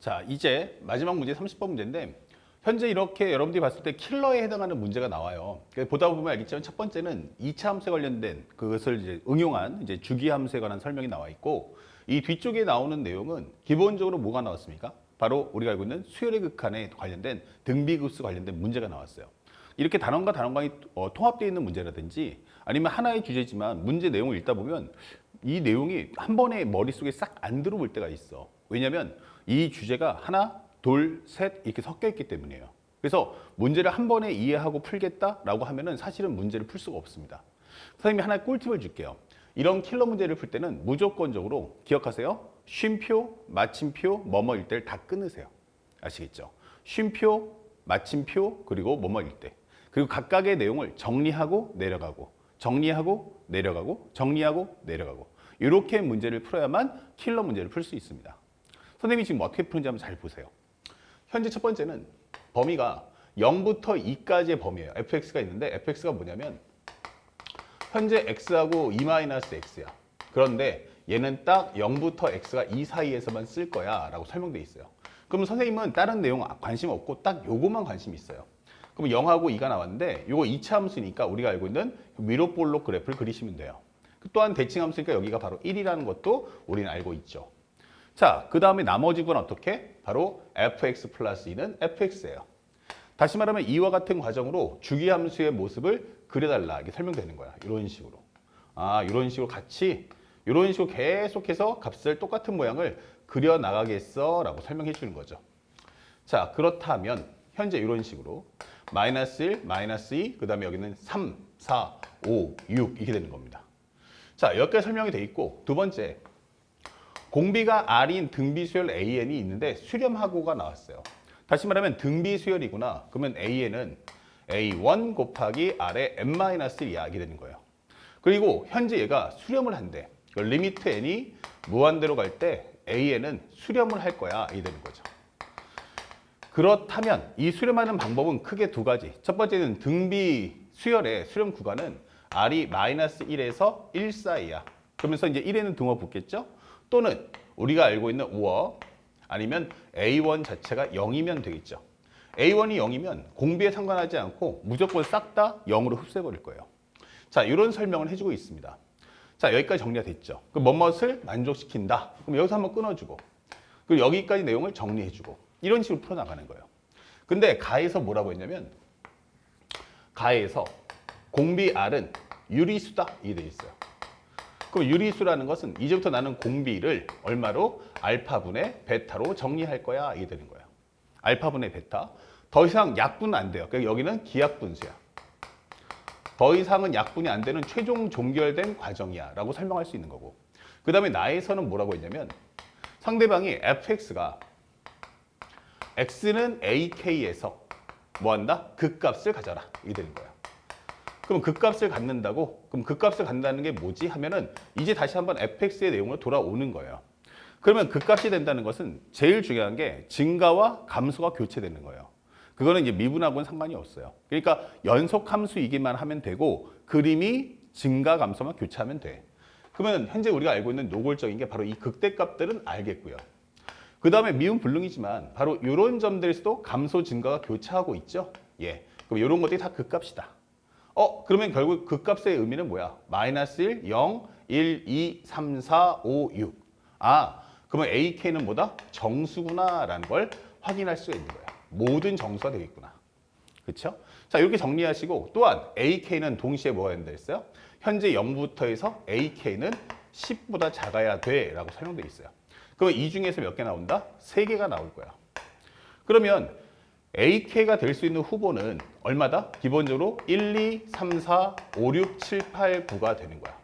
자, 이제 마지막 문제 30번 문제인데 현재 이렇게 여러분들이 봤을 때 킬러에 해당하는 문제가 나와요. 보다 보면 알겠지만 첫 번째는 2차 함수에 관련된 그것을 이제 응용한 이제 주기 함수에 관한 설명이 나와 있고 이 뒤쪽에 나오는 내용은 기본적으로 뭐가 나왔습니까? 바로 우리가 알고 있는 수열의 극한에 관련된 등비급수 관련된 문제가 나왔어요. 이렇게 단원과 단원간이 어, 통합되어 있는 문제라든지 아니면 하나의 주제지만 문제 내용을 읽다 보면 이 내용이 한 번에 머릿속에 싹 안 들어올 때가 있어. 왜냐하면 이 주제가 하나, 둘, 셋 이렇게 섞여 있기 때문이에요. 그래서 문제를 한 번에 이해하고 풀겠다라고 하면은 사실은 문제를 풀 수가 없습니다. 선생님이 하나의 꿀팁을 줄게요. 이런 킬러 문제를 풀 때는 무조건적으로 기억하세요. 쉼표, 마침표, 뭐뭐일 때를 다 끊으세요. 아시겠죠? 쉼표, 마침표, 그리고 뭐뭐일 때. 그리고 각각의 내용을 정리하고 내려가고, 정리하고 내려가고, 정리하고 내려가고. 이렇게 문제를 풀어야만 킬러 문제를 풀 수 있습니다. 선생님이 지금 어떻게 푸는지 한번 잘 보세요. 현재 첫 번째는 범위가 0부터 2까지의 범위예요. fx가 있는데 fx가 뭐냐면 현재 x하고 2-x야. 그런데 얘는 딱 0부터 x가 2 사이에서만 쓸 거야 라고 설명돼 있어요. 그럼 선생님은 다른 내용 관심 없고 딱 요거만 관심 있어요. 그럼 0하고 2가 나왔는데 요거 2차 함수니까 우리가 알고 있는 위로 볼록 그래프를 그리시면 돼요. 또한 대칭 함수니까 여기가 바로 1이라는 것도 우리는 알고 있죠. 자, 그 다음에 나머지 건 어떻게? 바로 fx 플러스 2는 fx예요. 다시 말하면 이와 같은 과정으로 주기함수의 모습을 그려달라 이게 설명되는 거야. 이런 식으로. 아, 이런 식으로 같이 이런 식으로 계속해서 값을 똑같은 모양을 그려 나가겠어 라고 설명해 주는 거죠. 자, 그렇다면 현재 이런 식으로 마이너스 1, 마이너스 2, 그 다음에 여기는 3, 4, 5, 6 이렇게 되는 겁니다. 자, 여기까지 설명이 돼 있고 두 번째 공비가 R인 등비 수열 AN이 있는데 수렴하고가 나왔어요. 다시 말하면 등비 수열이구나. 그러면 AN은 A1 곱하기 R의 n-1이야 이게 되는 거예요. 그리고 현재 얘가 수렴을 한대. 그 리미트 n이 무한대로 갈 때 AN은 수렴을 할 거야 이게 되는 거죠. 그렇다면 이 수렴하는 방법은 크게 두 가지. 첫 번째는 등비 수열의 수렴 구간은 R이 마이너스 1에서 1 사이야. 그러면서 이제 1에는 등호 붙겠죠? 또는 우리가 알고 있는 5어 아니면 A1 자체가 0이면 되겠죠. A1이 0이면 공비에 상관하지 않고 무조건 싹 다 0으로 흡수해버릴 거예요. 자, 이런 설명을 해주고 있습니다. 자, 여기까지 정리가 됐죠. 그 뭐뭇을 만족시킨다. 그럼 여기서 한번 끊어주고 그리고 여기까지 내용을 정리해주고 이런 식으로 풀어나가는 거예요. 근데 가에서 뭐라고 했냐면 가에서 공비 R은 유리수다 이게 돼 있어요. 그럼 유리수라는 것은 이제부터 나는 공비를 얼마로 알파분의 베타로 정리할 거야 이게 되는 거예요. 알파분의 베타. 더 이상 약분은 안 돼요. 그러니까 여기는 기약분수야. 더 이상은 약분이 안 되는 최종 종결된 과정이야 라고 설명할 수 있는 거고 그 다음에 나에서는 뭐라고 했냐면 상대방이 fx가 x는 ak에서 뭐한다? 극값을 가져라 이게 되는 거야 그럼 극값을 갖는다고? 그럼 극값을 갖는다는 게 뭐지? 하면은 이제 다시 한번 fx의 내용으로 돌아오는 거예요 그러면 극값이 된다는 것은 제일 중요한 게 증가와 감소가 교체되는 거예요 그거는 이제 미분하고는 상관이 없어요. 그러니까 연속 함수이기만 하면 되고 그림이 증가 감소만 교차하면 돼. 그러면 현재 우리가 알고 있는 노골적인 게 바로 이 극대값들은 알겠고요. 그 다음에 미분 불능이지만 바로 이런 점들에서도 감소 증가가 교차하고 있죠. 예. 그럼 이런 것들이 다 극값이다. 어, 그러면 결국 극값의 의미는 뭐야? 마이너스 1, 0, 1, 2, 3, 4, 5, 6. 아, 그러면 AK는 뭐다? 정수구나라는 걸 확인할 수가 있는 거야. 모든 정수가 되겠구나. 그렇죠? 자, 이렇게 정리하시고 또한 AK는 동시에 뭐가 된다 했어요? 현재 0부터 해서 AK는 10보다 작아야 돼 라고 설명되어 있어요. 그럼 이 중에서 몇 개 나온다? 3개가 나올 거야. 그러면 AK가 될 수 있는 후보는 얼마다? 기본적으로 1, 2, 3, 4, 5, 6, 7, 8, 9가 되는 거야.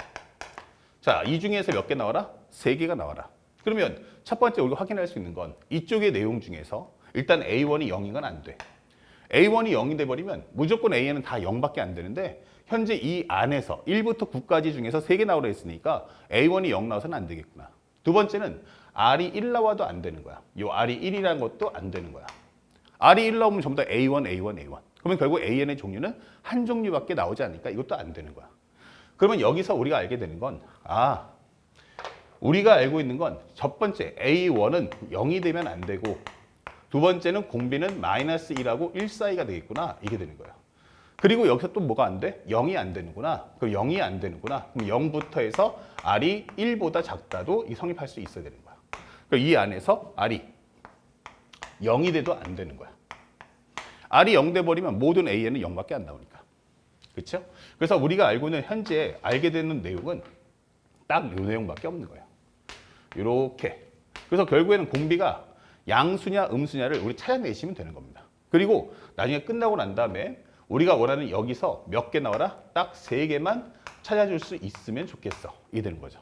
자, 이 중에서 몇 개 나와라? 3개가 나와라. 그러면 첫 번째 우리가 확인할 수 있는 건 이쪽의 내용 중에서 일단 A1이 0인 건 안 돼. A1이 0이 돼버리면 무조건 A는 다 0밖에 안 되는데 현재 이 안에서 1부터 9까지 중에서 3개 나오라 했으니까 A1이 0 나와서는 안 되겠구나. 두 번째는 R이 1 나와도 안 되는 거야. 요 R이 1이라는 것도 안 되는 거야. R이 1 나오면 전부 다 A1, A1, A1. 그러면 결국 AN의 종류는 한 종류밖에 나오지 않으니까 이것도 안 되는 거야. 그러면 여기서 우리가 알게 되는 건 아, 우리가 알고 있는 건 첫 번째 A1은 0이 되면 안 되고 두 번째는 공비는 마이너스 1하고 1 사이가 되겠구나. 이게 되는 거예요. 그리고 여기서 또 뭐가 안 돼? 0이 안 되는구나. 그럼 0이 안 되는구나. 그럼 0부터 해서 R이 1보다 작다도 이 성립할 수 있어야 되는 거야. 그럼 이 안에서 R이 0이 돼도 안 되는 거야. R이 0 돼 버리면 모든 A에는 0밖에 안 나오니까. 그렇죠? 그래서 우리가 알고 있는 현재 알게 되는 내용은 딱 이 내용밖에 없는 거예요. 이렇게. 그래서 결국에는 공비가 양수냐 음수냐를 우리 찾아내시면 되는 겁니다. 그리고 나중에 끝나고 난 다음에 우리가 원하는 여기서 몇 개 나와라? 딱 세 개만 찾아줄 수 있으면 좋겠어. 이게 되는 거죠.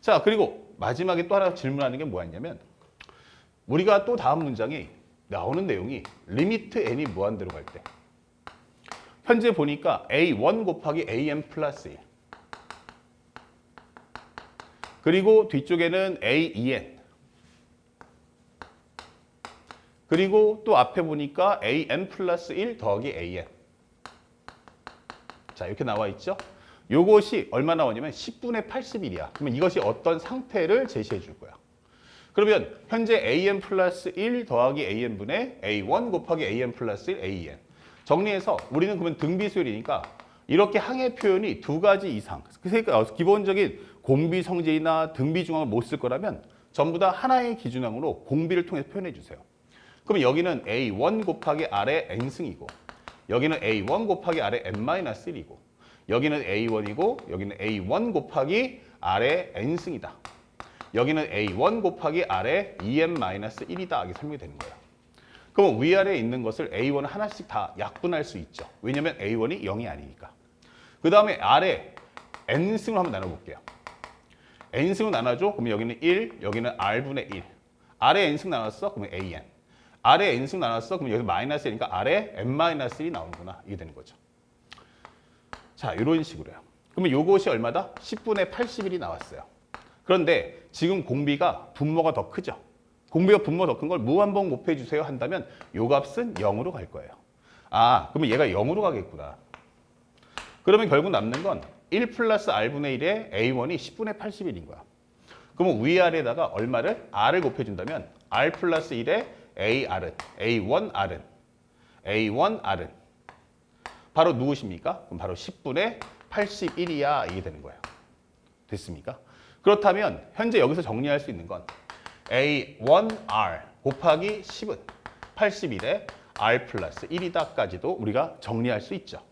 자, 그리고 마지막에 또 하나 질문하는 게 뭐였냐면 우리가 또 다음 문장이 나오는 내용이 리미트 n이 무한대로 갈 때. 현재 보니까 a1 곱하기 an 플러스 1. 그리고 뒤쪽에는 a2n. 그리고 또 앞에 보니까 an 플러스 1 더하기 an. 자, 이렇게 나와 있죠? 요것이 얼마 나오냐면 10분의 81이야. 그러면 이것이 어떤 상태를 제시해 줄 거야. 그러면 현재 an 플러스 1 더하기 an분의 a1 곱하기 an 플러스 1 an. 정리해서 우리는 그러면 등비수열이니까 이렇게 항해 표현이 두 가지 이상. 그러니까 기본적인 공비 성질이나 등비 중앙을 못 쓸 거라면 전부 다 하나의 기준항으로 공비를 통해서 표현해 주세요. 그러면 여기는 a1 곱하기 r의 n승이고 여기는 a1 곱하기 r의 n-1이고 여기는 a1이고 여기는 a1 곱하기 r의 n승이다. 여기는 a1 곱하기 r의 2n-1이다. 이게 설명이 되는 거예요. 그럼 위아래에 있는 것을 a1 하나씩 다 약분할 수 있죠. 왜냐면 a1이 0이 아니니까. 그 다음에 r의 n승을 한번 나눠볼게요. n승을 나눠줘. 그러면 여기는 1, 여기는 r분의 1. r의 n승 나눴어? 그러면 an. r의 n승 나눴어? 그러면 여기 마이너스 1이니까 r의 n-1이 나오는구나. 이게 되는 거죠. 자, 이런 식으로요. 그러면 요것이 얼마다? 10분의 80일이 나왔어요. 그런데 지금 공비가 분모가 더 크죠. 공비가 분모가 더큰 걸 무한번 곱해 주세요 한다면 요 값은 0으로 갈 거예요. 아, 그러면 얘가 0으로 가겠구나. 그러면 결국 남는 건 1 플러스 r분의 1에 a1이 10분의 81인 거야. 그러면 위아래에다가 얼마를? r을 곱해준다면 r 플러스 1에 ar은, a1r은, a1r은 바로 누구십니까? 그럼 바로 10분의 81이야 이게 되는 거예요. 됐습니까? 그렇다면 현재 여기서 정리할 수 있는 건 a1r 곱하기 10은 81에 r 플러스 1이다까지도 우리가 정리할 수 있죠.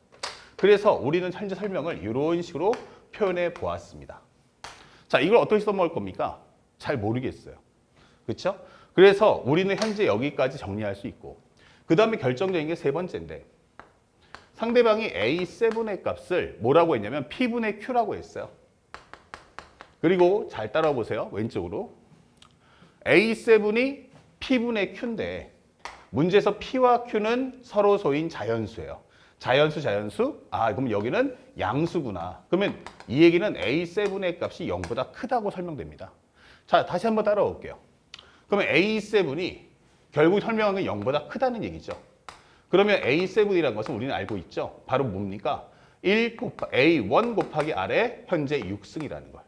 그래서 우리는 현재 설명을 이런 식으로 표현해 보았습니다. 자, 이걸 어떻게 써먹을 겁니까? 잘 모르겠어요. 그렇죠? 그래서 우리는 현재 여기까지 정리할 수 있고 그 다음에 결정적인 게 세 번째인데 상대방이 A7의 값을 뭐라고 했냐면 P분의 Q라고 했어요. 그리고 잘 따라 보세요. 왼쪽으로. A7이 P분의 Q인데 문제에서 P와 Q는 서로 소인 자연수예요. 자연수, 자연수? 아, 그럼 여기는 양수구나. 그러면 이 얘기는 A7의 값이 0보다 크다고 설명됩니다. 자, 다시 한번 따라올게요. 그러면 A7이 결국 설명한 건 0보다 크다는 얘기죠. 그러면 A7이라는 것은 우리는 알고 있죠. 바로 뭡니까? 1 곱하, A1 곱하기 R의 현재 6승이라는 걸.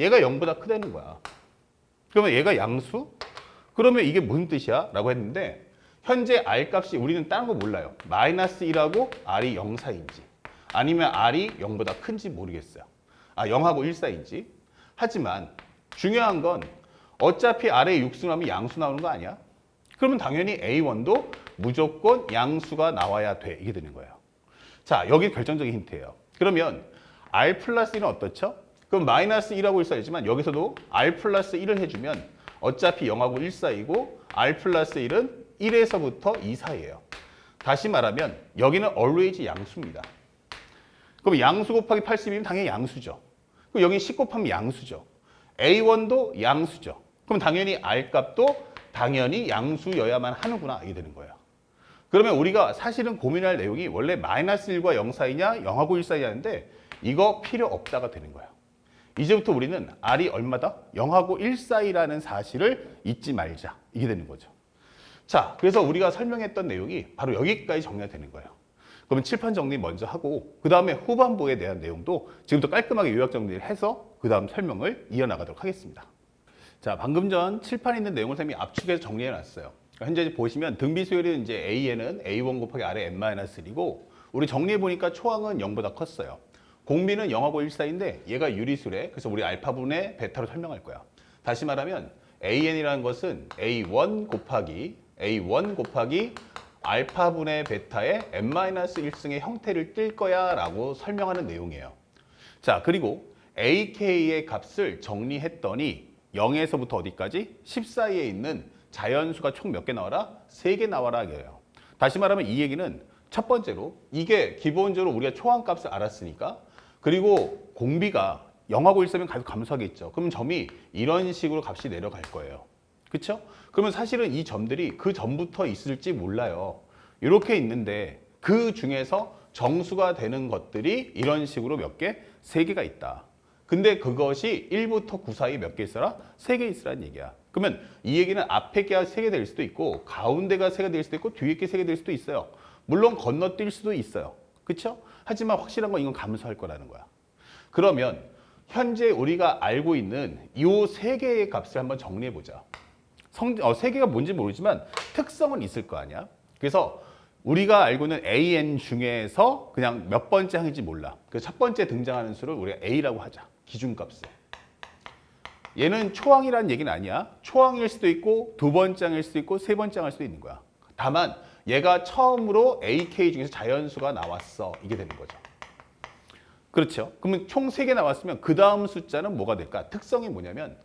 얘가 0보다 크다는 거야. 그러면 얘가 양수? 그러면 이게 무슨 뜻이야? 라고 했는데 현재 R 값이 우리는 다른 거 몰라요. 마이너스 1하고 R이 0 사이인지 아니면 R이 0보다 큰지 모르겠어요. 아 0하고 1 사이인지. 하지만 중요한 건 어차피 R의 6승하면 양수 나오는 거 아니야? 그러면 당연히 A1도 무조건 양수가 나와야 돼. 이게 되는 거예요. 자, 여기 결정적인 힌트예요. 그러면 R 플러스 1은 어떻죠? 그럼 마이너스 1하고 1 사이지만 여기서도 R 플러스 1을 해주면 어차피 0하고 1 사이고 R 플러스 1은 1에서부터 2 사이예요. 다시 말하면 여기는 always 양수입니다. 그럼 양수 곱하기 80이면 당연히 양수죠. 그럼 여기 10 곱하면 양수죠. A1도 양수죠. 그럼 당연히 R 값도 당연히 양수여야만 하는구나 이게 되는 거예요. 그러면 우리가 사실은 고민할 내용이 원래 마이너스 1과 0 사이냐 0하고 1 사이냐인데 이거 필요 없다가 되는 거예요. 이제부터 우리는 R이 얼마다? 0하고 1 사이라는 사실을 잊지 말자. 이게 되는 거죠. 자, 그래서 우리가 설명했던 내용이 바로 여기까지 정리가 되는 거예요. 그러면 칠판 정리 먼저 하고 그 다음에 후반부에 대한 내용도 지금부터 깔끔하게 요약 정리를 해서 그 다음 설명을 이어나가도록 하겠습니다. 자, 방금 전 칠판에 있는 내용을 쌤이 압축해서 정리해 놨어요. 현재 이제 보시면 등비 수열은 이제 A에는 A1 곱하기 R의 N-1이고 우리 정리해 보니까 초항은 0보다 컸어요. 공비는 0하고 1 사이인데 얘가 유리수래. 그래서 우리 알파분의 베타로 설명할 거야. 다시 말하면 AN이라는 것은 A1 곱하기 A1 곱하기 알파분의 베타의 N-1승의 형태를 띨 거야 라고 설명하는 내용이에요. 자, 그리고 AK의 값을 정리했더니 0에서부터 어디까지? 10 사이에 있는 자연수가 총 몇 개 나와라? 3개 나와라 이게요. 다시 말하면 이 얘기는 첫 번째로 이게 기본적으로 우리가 초항값을 알았으니까 그리고 공비가 0하고 1 사이면 계속 감소하겠죠. 그러면 점이 이런 식으로 값이 내려갈 거예요. 그렇죠? 그러면 사실은 이 점들이 그 전부터 있을지 몰라요. 이렇게 있는데 그 중에서 정수가 되는 것들이 이런 식으로 몇 개? 세 개가 있다. 근데 그것이 1부터 9 사이 몇 개 있어라? 세 개 있으라는 얘기야. 그러면 이 얘기는 앞에 개가 세 개 될 수도 있고 가운데가 세 개 될 수도 있고 뒤에 게 세 개 될 수도 있어요. 물론 건너뛸 수도 있어요. 그렇죠? 하지만 확실한 건 이건 감소할 거라는 거야. 그러면 현재 우리가 알고 있는 이 세 개의 값을 한번 정리해 보자. 성, 어, 세 개가 뭔지 모르지만 특성은 있을 거 아니야. 그래서 우리가 알고 있는 AN 중에서 그냥 몇 번째 항인지 몰라. 그첫 번째 등장하는 수를 우리가 A라고 하자. 기준값을. 얘는 초항이라는 얘기는 아니야. 초항일 수도 있고 두 번째 항일 수도 있고 세 번째 항일 수도 있는 거야. 다만 얘가 처음으로 AK 중에서 자연수가 나왔어. 이게 되는 거죠. 그렇죠. 그러면 총세개 나왔으면 그 다음 숫자는 뭐가 될까? 특성이 뭐냐면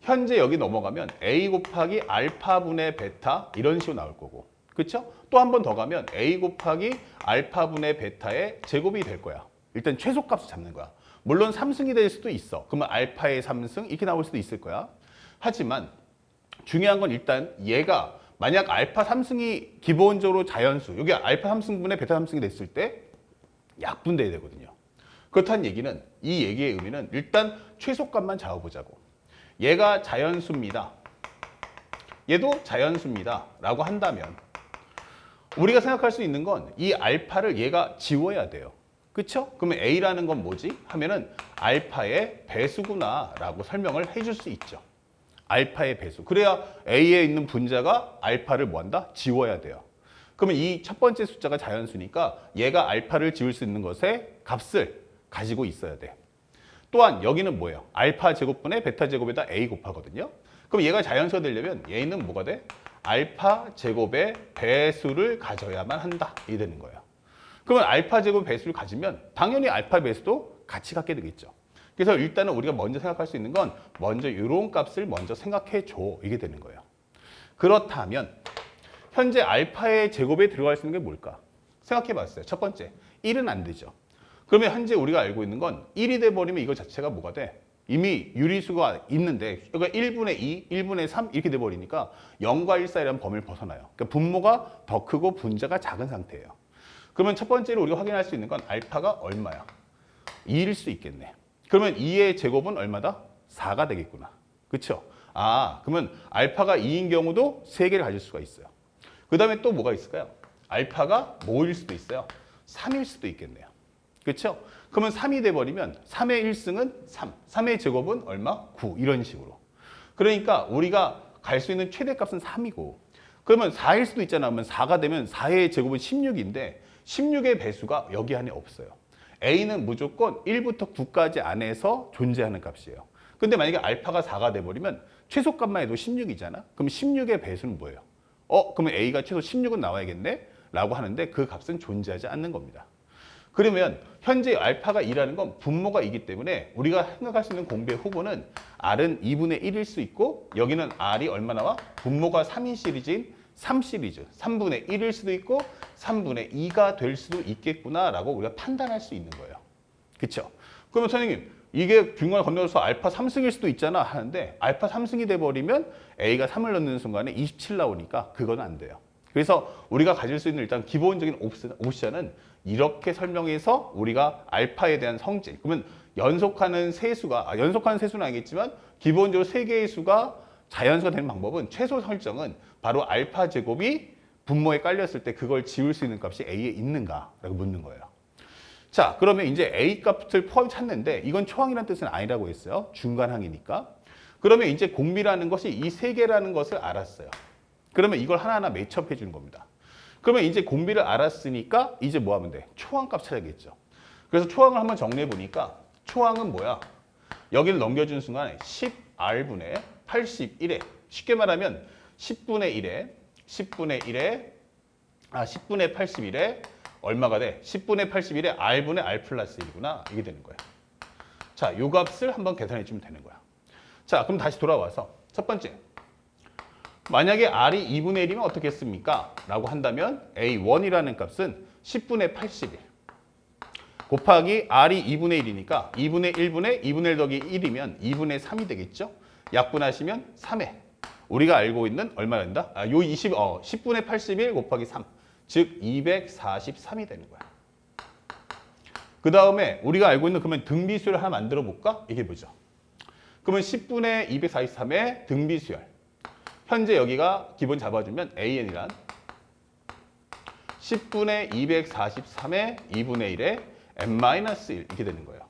현재 여기 넘어가면 A 곱하기 알파분의 베타 이런 식으로 나올 거고 그렇죠? 또 한 번 더 가면 A 곱하기 알파분의 베타의 제곱이 될 거야. 일단 최소값을 잡는 거야. 물론 3승이 될 수도 있어. 그러면 알파의 3승 이렇게 나올 수도 있을 거야. 하지만 중요한 건 일단 얘가 만약 알파 3승이 기본적으로 자연수, 여기 알파 3승분의 베타 3승이 됐을 때 약분돼야 되거든요. 그렇다는 얘기는 이 얘기의 의미는 일단 최소값만 잡아보자고. 얘가 자연수입니다. 얘도 자연수입니다. 라고 한다면 우리가 생각할 수 있는 건 이 알파를 얘가 지워야 돼요. 그쵸? 그러면 A라는 건 뭐지? 하면은 알파의 배수구나 라고 설명을 해줄 수 있죠. 알파의 배수. 그래야 A에 있는 분자가 알파를 뭐한다? 지워야 돼요. 그러면 이 첫 번째 숫자가 자연수니까 얘가 알파를 지울 수 있는 것의 값을 가지고 있어야 돼. 또한 여기는 뭐예요? 알파 제곱분의 베타 제곱에다 A 곱하거든요. 그럼 얘가 자연수가 되려면 얘는 뭐가 돼? 알파 제곱의 배수를 가져야만 한다. 이 되는 거예요. 그러면 알파 제곱 배수를 가지면 당연히 알파 배수도 같이 갖게 되겠죠. 그래서 일단은 우리가 먼저 생각할 수 있는 건 먼저 이런 값을 먼저 생각해 줘. 이게 되는 거예요. 그렇다면 현재 알파의 제곱에 들어갈 수 있는 게 뭘까? 생각해 봤어요. 첫 번째, 1은 안 되죠. 그러면 현재 우리가 알고 있는 건 1이 돼 버리면 이거 자체가 뭐가 돼? 이미 유리수가 있는데 그러니까 1분의 2, 1분의 3 이렇게 돼 버리니까 0과 1 사이라는 범위를 벗어나요. 그러니까 분모가 더 크고 분자가 작은 상태예요. 그러면 첫 번째로 우리가 확인할 수 있는 건 알파가 얼마야? 2일 수 있겠네. 그러면 2의 제곱은 얼마다? 4가 되겠구나. 그렇죠? 아, 그러면 알파가 2인 경우도 3개를 가질 수가 있어요. 그 다음에 또 뭐가 있을까요? 알파가 뭐일 수도 있어요. 3일 수도 있겠네요. 그렇죠? 그러면 3이 돼버리면 3의 1승은 3, 3의 제곱은 얼마? 9 이런 식으로. 그러니까 우리가 갈 수 있는 최대값은 3이고 그러면 4일 수도 있잖아. 그러면 4가 되면 4의 제곱은 16인데 16의 배수가 여기 안에 없어요. A는 무조건 1부터 9까지 안에서 존재하는 값이에요. 근데 만약에 알파가 4가 돼버리면 최소값만 해도 16이잖아. 그럼 16의 배수는 뭐예요? 어, 그러면 A가 최소 16은 나와야겠네? 라고 하는데 그 값은 존재하지 않는 겁니다. 그러면 현재 알파가 2라는 건 분모가 이기 때문에 우리가 생각할 수 있는 공비의 후보는 R은 2분의 1일 수 있고 여기는 R이 얼마 나 와? 분모가 3인 시리즈인 3 시리즈, 3분의 1일 수도 있고 3분의 2가 될 수도 있겠구나라고 우리가 판단할 수 있는 거예요. 그렇죠? 그러면 선생님 이게 중간에 건너서 알파 3승일 수도 있잖아 하는데 알파 3승이 돼버리면 A가 3을 넣는 순간에 27 나오니까 그건 안 돼요. 그래서 우리가 가질 수 있는 일단 기본적인 옵션은 이렇게 설명해서 우리가 알파에 대한 성질 그러면 연속하는 세수가 아, 연속하는 세수는 아니겠지만 기본적으로 세 개의 수가 자연수가 되는 방법은 최소 설정은 바로 알파 제곱이 분모에 깔렸을 때 그걸 지울 수 있는 값이 A에 있는가라고 묻는 거예요. 자, 그러면 이제 A 값을 포함 찾는데 이건 초항이라는 뜻은 아니라고 했어요. 중간항이니까. 그러면 이제 공비라는 것이 이 세 개라는 것을 알았어요. 그러면 이걸 하나하나 매첩해 주는 겁니다. 그러면 이제 공비를 알았으니까 이제 뭐 하면 돼? 초항 값 찾아야겠죠. 그래서 초항을 한번 정리해 보니까 초항은 뭐야? 여기를 넘겨준 순간에 10R분의 81에 쉽게 말하면 10분의 1에 10분의 1에 아 10분의 81에 얼마가 돼? 10분의 81에 R분의 R 플러스 1이구나 이게 되는 거야. 자, 요 값을 한번 계산해 주면 되는 거야. 자, 그럼 다시 돌아와서 첫 번째 만약에 R이 2분의 1이면 어떻게 했습니까? 라고 한다면 A1이라는 값은 10분의 81 곱하기 R이 2분의 1이니까 2분의 1분의 2분의 1 더하기 1이면 2분의 3이 되겠죠? 약분하시면 3회 우리가 알고 있는 얼마나 된다? 아, 요 20, 어, 10분의 81 곱하기 3 즉 243이 되는 거야 그 다음에 우리가 알고 있는 그러면 등비수열 하나 만들어 볼까? 이게 뭐죠? 그러면 10분의 243의 등비수열 현재 여기가 기본 잡아주면 AN이란 10분의 243의 2분의 1의 n-1 이렇게 되는 거예요.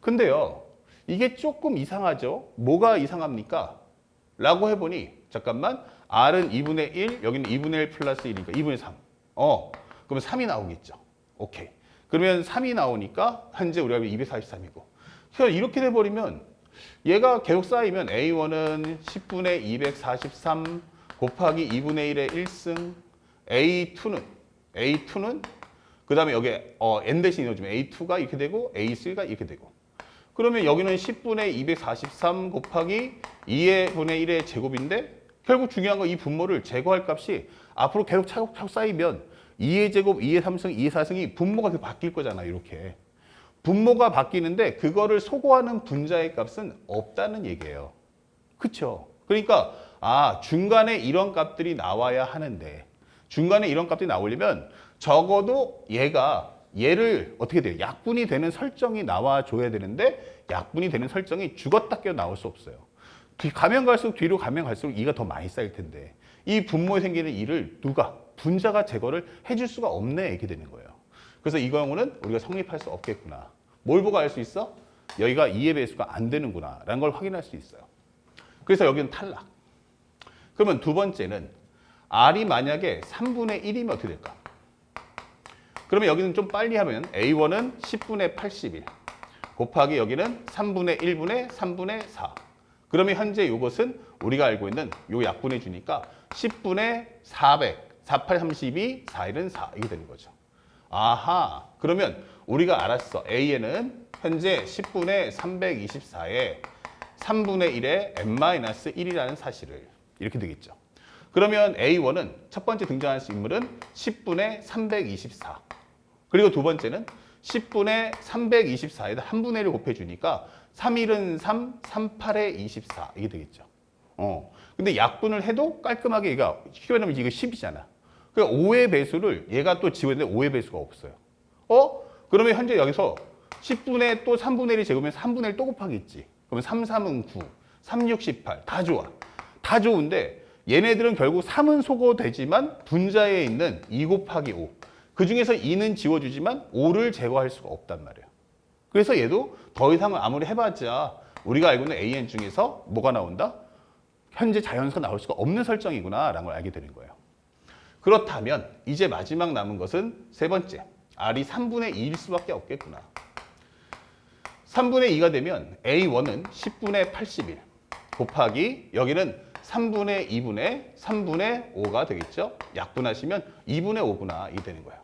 근데요, 이게 조금 이상하죠? 뭐가 이상합니까? 라고 해보니, 잠깐만, R은 2분의 1, 여기는 2분의 1 플러스 1이니까 2분의 3. 어, 그러면 3이 나오겠죠. 오케이. 그러면 3이 나오니까 현재 우리가 243이고. 그래서 이렇게 돼버리면 얘가 계속 쌓이면 A1은 10분의 243 곱하기 2분의 1의 1승 A2는 A2는 그 다음에 여기 어, n 대신 넣어주면 A2가 이렇게 되고 A3가 이렇게 되고 그러면 여기는 10분의 243 곱하기 2의 분의 1의 제곱인데 결국 중요한 건 이 분모를 제거할 값이 앞으로 계속 차곡차곡 쌓이면 2의 제곱, 2의 3승, 2의 4승이 분모가 계속 바뀔 거잖아 이렇게 분모가 바뀌는데 그거를 소거하는 분자의 값은 없다는 얘기예요. 그렇죠? 그러니까 아 중간에 이런 값들이 나와야 하는데 중간에 이런 값들이 나오려면 적어도 얘가 얘를 어떻게 돼요? 약분이 되는 설정이 나와줘야 되는데 약분이 되는 설정이 죽었다 깨어 나올 수 없어요. 뒤- 가면 갈수록 뒤로 가면 갈수록 이가 더 많이 쌓일 텐데 이 분모에 생기는 이를 누가 분자가 제거를 해줄 수가 없네 이렇게 되는 거예요. 그래서 이 경우는 우리가 성립할 수 없겠구나. 뭘 보고 알 수 있어? 여기가 2의 배수가 안 되는구나 라는 걸 확인할 수 있어요. 그래서 여기는 탈락. 그러면 두 번째는 R이 만약에 3분의 1이면 어떻게 될까? 그러면 여기는 좀 빨리 하면 A1은 10분의 81 곱하기 여기는 3분의 1분의 3분의 4. 그러면 현재 이것은 우리가 알고 있는 요 약분해 주니까 10분의 400, 48, 32, 4일은 4 이게 되는 거죠. 아하. 그러면 우리가 알았어. A에는 현재 10분의 324에 3분의 1에 n-1이라는 사실을 이렇게 되겠죠. 그러면 A1은 첫 번째 등장할 수 인물은 10분의 324. 그리고 두 번째는 10분의 324에다 한 분의 1을 곱해주니까 3일은 3, 38에 24 이게 되겠죠. 어. 근데 약분을 해도 깔끔하게 얘가 쉽게 말하면 이거 10이잖아. 그러니까 5의 배수를 얘가 또 지웠는데 5의 배수가 없어요. 어? 그러면 현재 여기서 10분의 또 3분의 1이 제곱이면 3분의 1 또 곱하기 있지. 그러면 3, 3은 9, 3, 6, 18. 다 좋아. 다 좋은데 얘네들은 결국 3은 소거되지만 분자에 있는 2 곱하기 5. 그 중에서 2는 지워주지만 5를 제거할 수가 없단 말이에요. 그래서 얘도 더 이상은 아무리 해봤자 우리가 알고 있는 AN 중에서 뭐가 나온다? 현재 자연수가 나올 수가 없는 설정이구나 라는 걸 알게 되는 거예요. 그렇다면 이제 마지막 남은 것은 세 번째. R이 3분의 2일 수밖에 없겠구나. 3분의 2가 되면 A1은 10분의 81 곱하기 여기는 3분의 2분의 3분의 5가 되겠죠? 약분하시면 2분의 5구나 이 되는 거예요.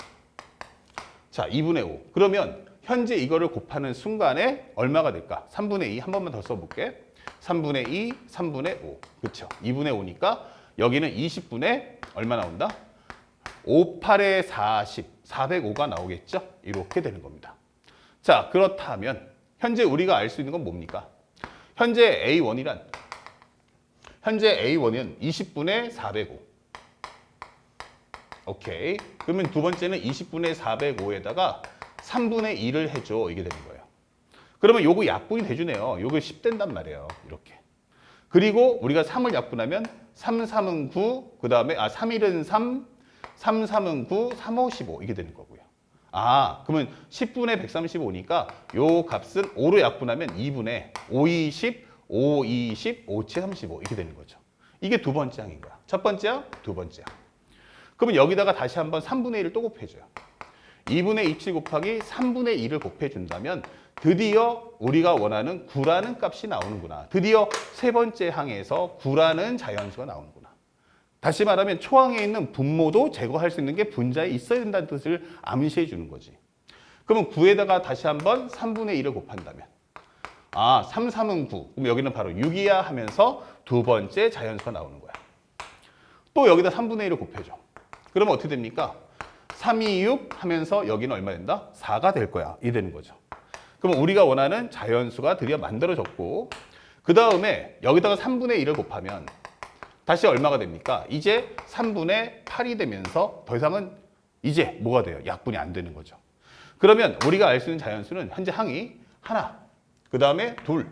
자, 2분의 5. 그러면 현재 이거를 곱하는 순간에 얼마가 될까? 3분의 2 한 번만 더 써볼게. 3분의 2, 3분의 5. 그렇죠? 2분의 5니까 여기는 20분의 얼마 나온다? 5, 8에 40, 405가 나오겠죠? 이렇게 되는 겁니다. 자, 그렇다면 현재 우리가 알 수 있는 건 뭡니까? 현재 A1이란 현재 A1은 20분의 405. 오케이. 그러면 두 번째는 20분의 405에다가 3분의 2를 해줘. 이게 되는 거예요. 그러면 요거 약분이 돼주네요. 요거 10 된단 말이에요. 이렇게. 그리고 우리가 3을 약분하면 3, 3은 9, 그 다음에 아 3, 1은 3, 3, 3은 9, 3, 5, 15 이게 되는 거고요. 아, 그러면 10분의 135니까 요 값을 5로 약분하면 2분의 5, 20, 5, 20, 5, 7, 35 이렇게 되는 거죠. 이게 두 번째 항인 거야. 첫 번째 항, 두 번째 항. 그러면 여기다가 다시 한번 3분의 1을 또 곱해줘요. 2분의 27 곱하기 3분의 2를 곱해준다면 드디어 우리가 원하는 9라는 값이 나오는구나. 드디어 세 번째 항에서 9라는 자연수가 나오는구나. 다시 말하면 초항에 있는 분모도 제거할 수 있는 게 분자에 있어야 된다는 뜻을 암시해 주는 거지. 그러면 9에다가 다시 한번 3분의 1을 곱한다면 아, 3, 3은 9. 그럼 여기는 바로 6이야 하면서 두 번째 자연수가 나오는 거야. 또 여기다 3분의 1을 곱해줘. 그러면 어떻게 됩니까? 3, 2, 6 하면서 여기는 얼마 된다? 4가 될 거야. 이 되는 거죠. 그럼 우리가 원하는 자연수가 드디어 만들어졌고 그 다음에 여기다가 3분의 1을 곱하면 다시 얼마가 됩니까? 이제 3분의 8이 되면서 더 이상은 이제 뭐가 돼요? 약분이 안 되는 거죠. 그러면 우리가 알 수 있는 자연수는 현재 항이 하나, 그 다음에 둘,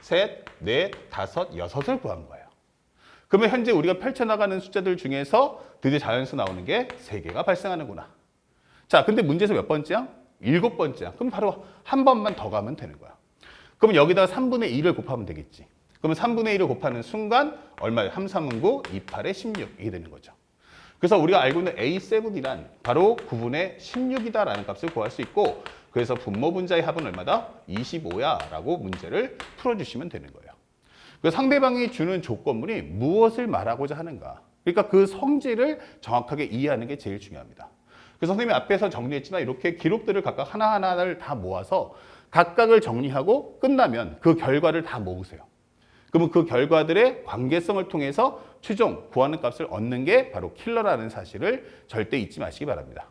셋, 넷, 다섯, 여섯을 구한 거예요. 그러면 현재 우리가 펼쳐나가는 숫자들 중에서 드디어 자연수 나오는 게 세개가 발생하는구나. 자, 근데 문제에서 몇 번째야? 일곱 번째야. 그럼 바로 한 번만 더 가면 되는 거야. 그럼 여기다가 3분의 2을 곱하면 되겠지. 그러면 3분의 1을 곱하는 순간 얼마예요? 3, 3은 9, 2, 8에 16 이게 되는 거죠. 그래서 우리가 알고 있는 A7이란 바로 9분의 16이다라는 값을 구할 수 있고 그래서 분모 분자의 합은 얼마다? 25야 라고 문제를 풀어주시면 되는 거예요. 그 상대방이 주는 조건물이 무엇을 말하고자 하는가. 그러니까 그 성질을 정확하게 이해하는 게 제일 중요합니다. 그래서 선생님이 앞에서 정리했지만 이렇게 기록들을 각각 하나하나를 다 모아서 각각을 정리하고 끝나면 그 결과를 다 모으세요. 그러면 그 결과들의 관계성을 통해서 최종 구하는 값을 얻는 게 바로 킬러라는 사실을 절대 잊지 마시기 바랍니다.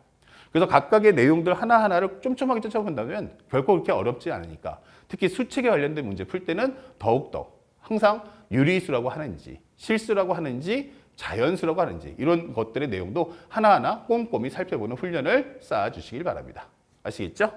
그래서 각각의 내용들 하나하나를 쫌쫌하게 쫓아본다면 결코 그렇게 어렵지 않으니까 특히 수칙에 관련된 문제 풀 때는 더욱더 항상 유리수라고 하는지 실수라고 하는지 자연수라고 하는지 이런 것들의 내용도 하나하나 꼼꼼히 살펴보는 훈련을 쌓아주시길 바랍니다. 아시겠죠?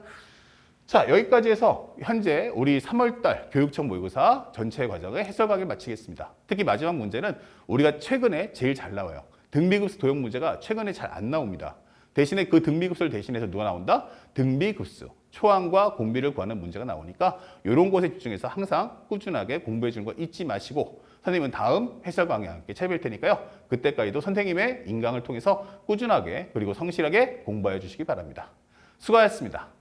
자 여기까지 해서 현재 우리 3월달 교육청 모의고사 전체 과정의 해설 강의를 마치겠습니다. 특히 마지막 문제는 우리가 최근에 제일 잘 나와요. 등비급수 도형 문제가 최근에 잘 안 나옵니다. 대신에 그 등비급수를 대신해서 누가 나온다? 등비급수, 초항과 공비를 구하는 문제가 나오니까 이런 것에 집중해서 항상 꾸준하게 공부해 주는 거 잊지 마시고 선생님은 다음 해설 강의와 함께 찾아뵐 테니까요. 그때까지도 선생님의 인강을 통해서 꾸준하게 그리고 성실하게 공부해 주시기 바랍니다. 수고하셨습니다.